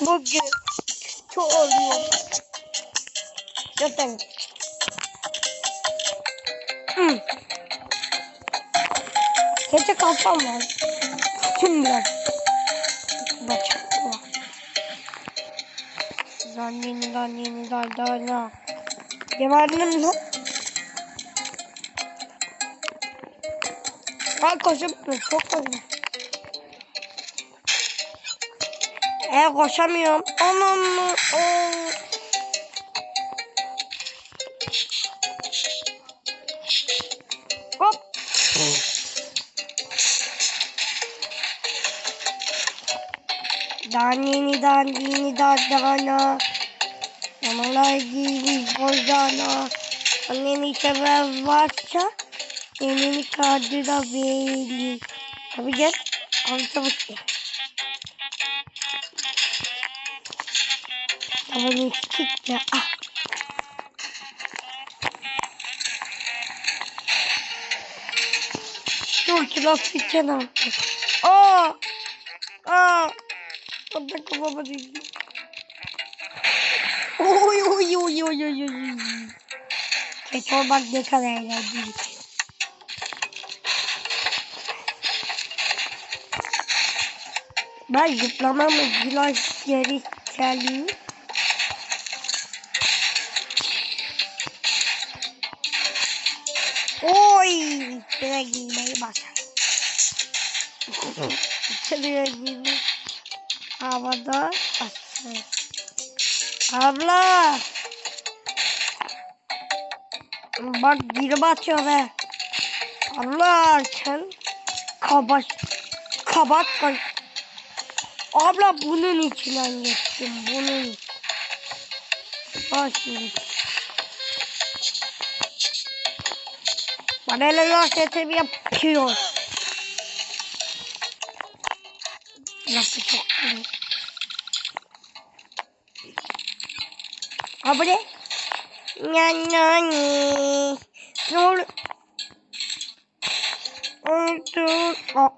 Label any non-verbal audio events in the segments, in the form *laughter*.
Bugün çok oluyor. Zaten. Hmm. Gece kafam var. Biraz. Bacak var. Zannini zannini zannini. Geberdim lan. Ben koşamıyorum. Çok koşuyorum. E koşamıyorum. Anam. Aa. Hop. Danini danini dadana. Yamalar gibi bozana. Anneni sever varsa Elini kaldıra belli. Tabii gel. Al çabuk gel. Tavanı çıktı. Ah. Dur ki lastik kenarı. Aa. Aa. Hatta kafama değdi. Oy oy oy oy oy oy. Geç olmak ne kadar eğlenceli. Ben zıplamamı biraz geri çalayım. İçine giymeyi havada basar. Abla! Bak biri batıyor be. Allah sen kabak kabak bak. Abla bunun içinden geçtim. Bunun. Bak şimdi. Bana ele gazete yapıyor. Nasıl çok iyi. Ha bu ne? Yani. Ne olur? Aa,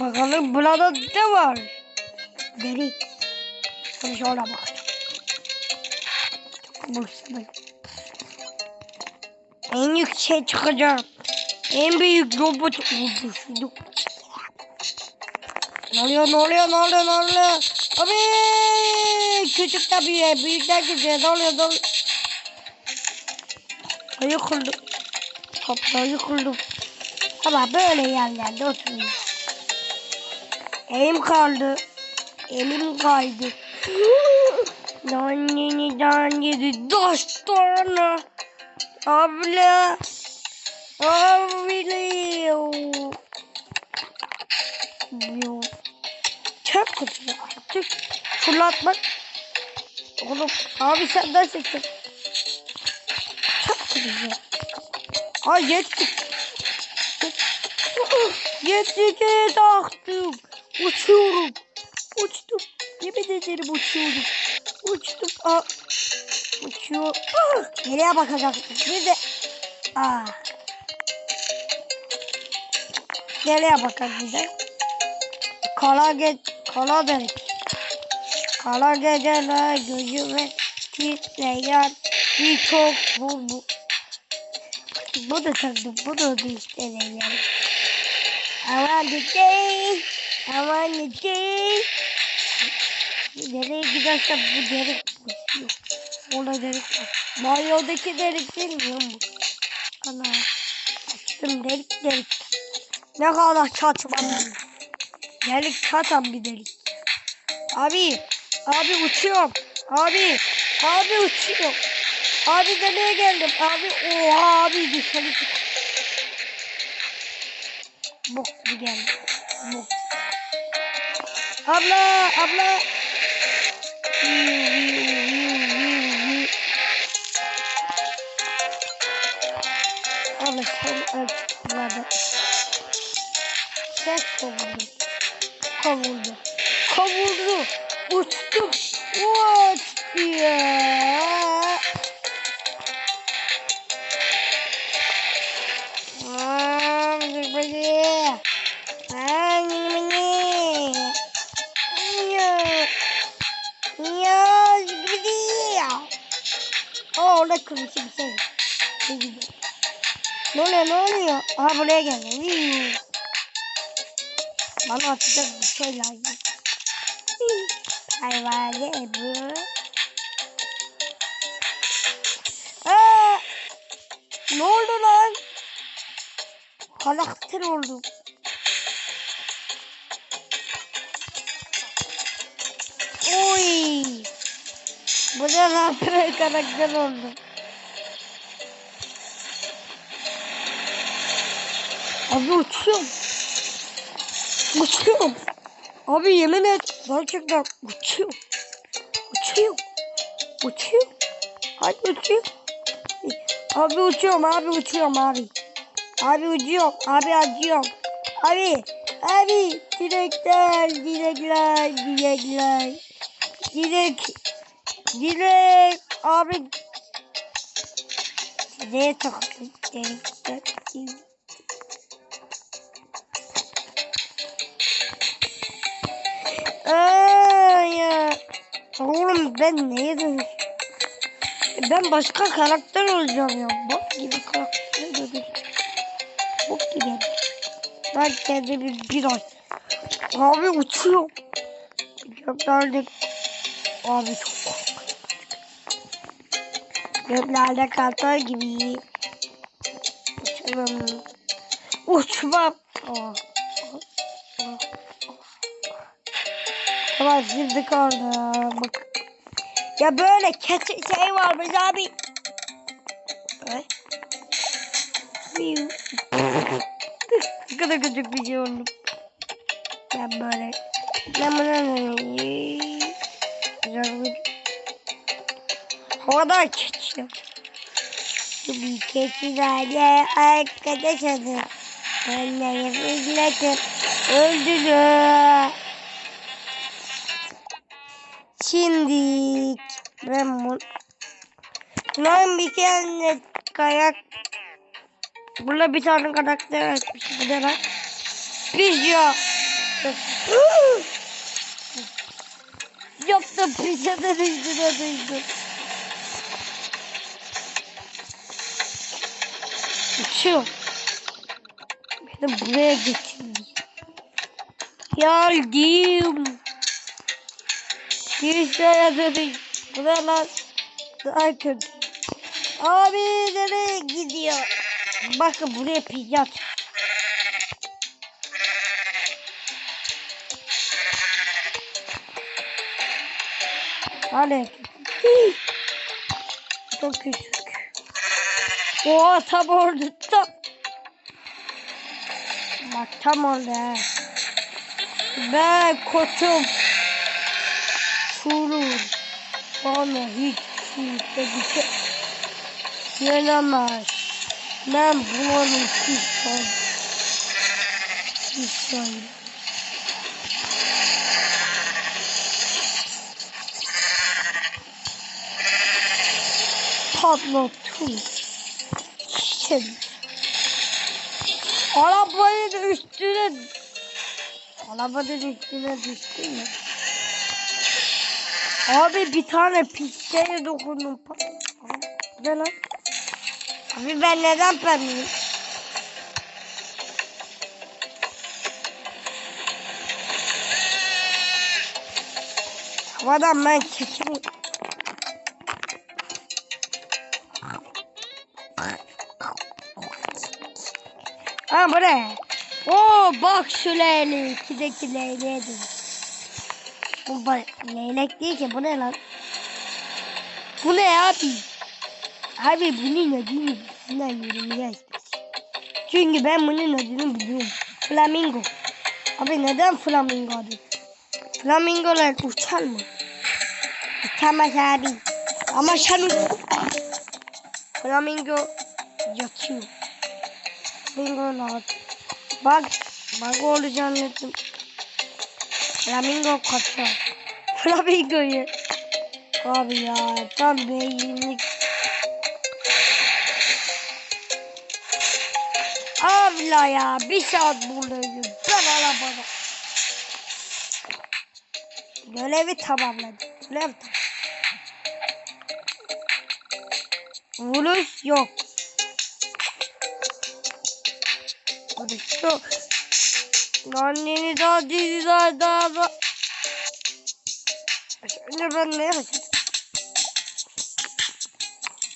Bakalım burada ne var? Deli. Hadi şöyle bak. Bursa'da. En yüksek çıkacağım. En büyük robot oluşturduk. Ne oluyor ne oluyor ne oluyor ne oluyor? Abi küçük tabii büyükler gidiyor ne oluyor ne oluyor? Yıkıldım. Topla yıkıldım. Ama böyle yerlerde oturuyorum. Elim kaldı. Elim kaydı. Anneni anneni dört tane. Abla. Abla. Yo. Kötü artık. Fırlatmak. Oğlum abi sen de çektin. Çok kötü. Ay yettik. Yettik taktım. Uçuyorum. Uçtum. Yemin ederim uçuyorum. Uçtum. Aa. Uçuyor. Ah, Nereye bakacak? Bir de. Aa. Nereye bakar bir de? Kala ge kala geceler gözüme titreyen birçok bu bu. Bu da tabii bu da işte yani. Aman dikey. Aman dikey. Nereye giderse bu delik uçuyor. Orada delik var. Banyodaki delik lan bu? Ana. Açtım delik delik. Ne kadar saçma. Delik çatan bir delik. Abi. Abi uçuyorum. Abi. Abi uçuyorum. Abi nereye geldim? Abi oha abi dışarı çık. Bok gibi geldi. Bok. Abla, abla. Abla sen öldü. Ses kovuldu. Kavurdu. Kavurdu. Uçtuk. What ya? Aa, dur bakayım. Aa, yine orada kırmızı bir şey. Ne oluyor ne oluyor? Aha buraya geldi. Bana atacak bir şey lazım. Hii. Pervane bu. Aa! Ne oldu lan? Karakter oldum. Oy! Bu ne lan böyle *laughs* karakter oldu. Abi uçuyorum. Uçuyorum. Abi yemin et. Gerçekten uçuyorum. Uçuyorum. Uçuyorum. Hadi uçuyorum. Abi uçuyorum abi uçuyorum abi. Abi uçuyorum. Abi acıyorum. Abi. Abi. Dilekler. Dilekler. Dilekler. Dilek. Dilek. Abi. Dileğe takıldım. Dilekler. Aa ya. Oğlum ben neye? Ben başka karakter olacağım ya. Bok gibi karakter dönüş. Bok gibi. Ben kendimi bir ay. Abi uçuyorum. Göklerde. Abi çok korkunç. Göklerde kartal gibi. Uçamam. Uçmam. Aa. Tamam şimdi kaldı. Bak. Ya böyle keçi şey varmış abi. Ay. Biu. *laughs* ne kadar küçük bir şey oldu. Ben böyle. Ben bunu Güzel. Havada keçi. Bir keçilerle arkadaş adı. Onları izledim. Öldürür. Şimdi ben bu ben bir tane kayak Burada bir tane karakter açmış. Bu ne lan? Pizza. Yaptım pizza da düştü da düştü. Uçuyor. Beni buraya getirdi. Geldim. Girişlere dönüş. Bu ne lan? Daha kötü. Abi nereye gidiyor? Bakın buraya pizza at. Hadi. Hii. Çok küçük. Oha tam orada tam. Bak tam orada. Ben koçum. Şurur. Bana hiç kimse bir şey yenemez. Ben bulanım pişman. Pişman. Patlattım. Şimdi. Arabanın üstüne Arabanın üstüne düştü mü? Abi bir tane pizzaya dokundum. Ne lan? Abi ben neden pembeyim? Havadan ben keçim. Ha bu ne? Oo bak şu leylek. İkideki leyleğe dön. Bu leylek değil ki bu ne lan? Bu ne abi? Abi bunun adını bilmem yorumlara Çünkü ben bunun adını biliyorum. Flamingo. Abi neden flamingo adı? Flamingolar uçar mı? Uçamaz abi. Ama sen Flamingo yatıyor. Flamingo adı. Bak, bak oldu zannettim. Flamingo kaçar. *laughs* Flamingoyu. Abi ya tam beyinlik. Abla ya bir saat buradayım. Ben arabada. Görevi tamamladım. Görev tamam. Vuruş yok. Vuruş yok. Anneni daha dedi daha daha daha. Şimdi ben ne yapacağım?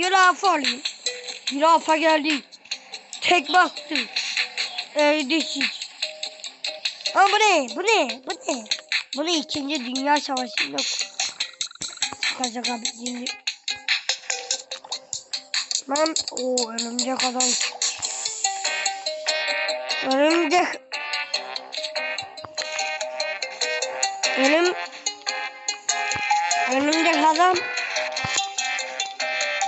Zürafa alayım. Zürafa geldi. Tek bastı. Eğdişik. Ama bu ne? Bu ne? Bu ne? Bunu ikinci Dünya Savaşı'nda çıkacak abi. Şimdi. Ben o örümcek adam. Örümcek. Örüm. Örümcek adam.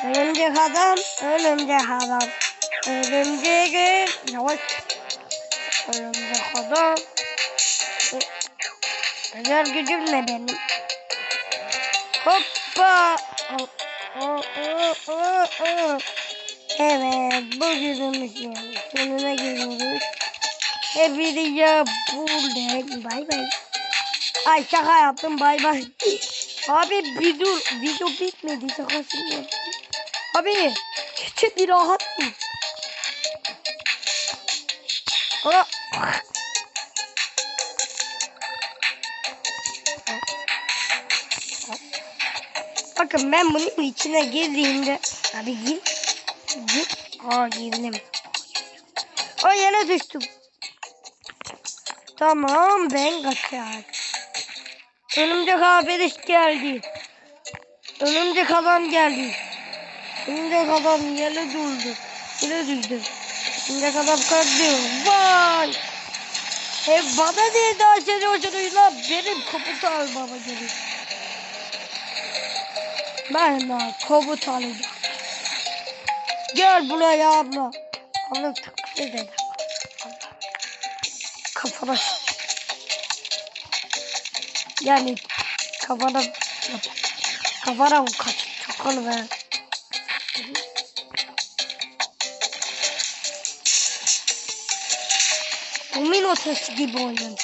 Örümcek adam. Örümcek adam. Örümcek. Yavaş. Örümcek adam. Özel gücüm ne benim? Hoppa. Evet, bugünümüzün sonuna geliyoruz. Hepinize burada. Bay bay. Ay şaka yaptım bay bay. Abi bir dur. Video bitmedi şakasını yaptım. Abi küçük bir rahat mı? Oh. Bakın ben bunun içine girdiğimde abi gir. Gir. Aa girdim. O yere düştüm. Tamam ben kaçar. Örümcek abi geldi. Örümcek adam geldi. Örümcek adam yere durdu. Yere düştü. Örümcek adam kalktı. Vay. E bana niye daha seni hoşlanıyor lan? Benim koputu almama gerekiyor. Ben daha komut alacağım. Gel buraya abla. Abla taklit edelim. Kafana Yani kafana kafana mı kaç çakal be. Domino testi gibi oynadık.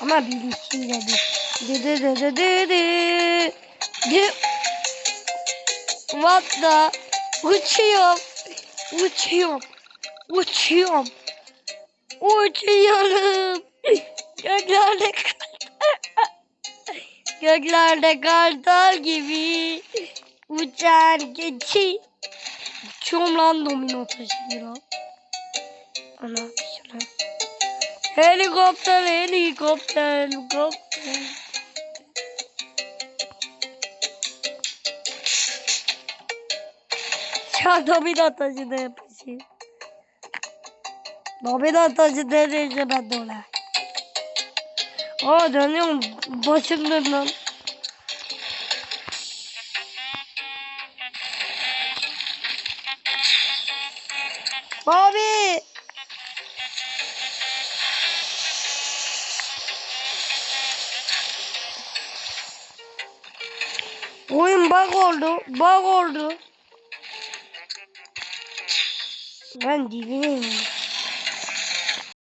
Ama bilgisayar dedi. Dı dı. Dı. What the? Uçuyorum. Uçuyorum. Uçuyorum. Uçuyorum. Göklerde Göklerde kartal gibi uçar geçi. Uçuyorum lan domino taşı lan. Ana şuna. Helikopter, helikopter, helikopter. Ya domino taşı da yapışıyor. Domino taşı deneyince ben de. Aa dönüyorum. Başım dön lan. Abi. Oyun bug oldu. Bug oldu. Ben dibineyim.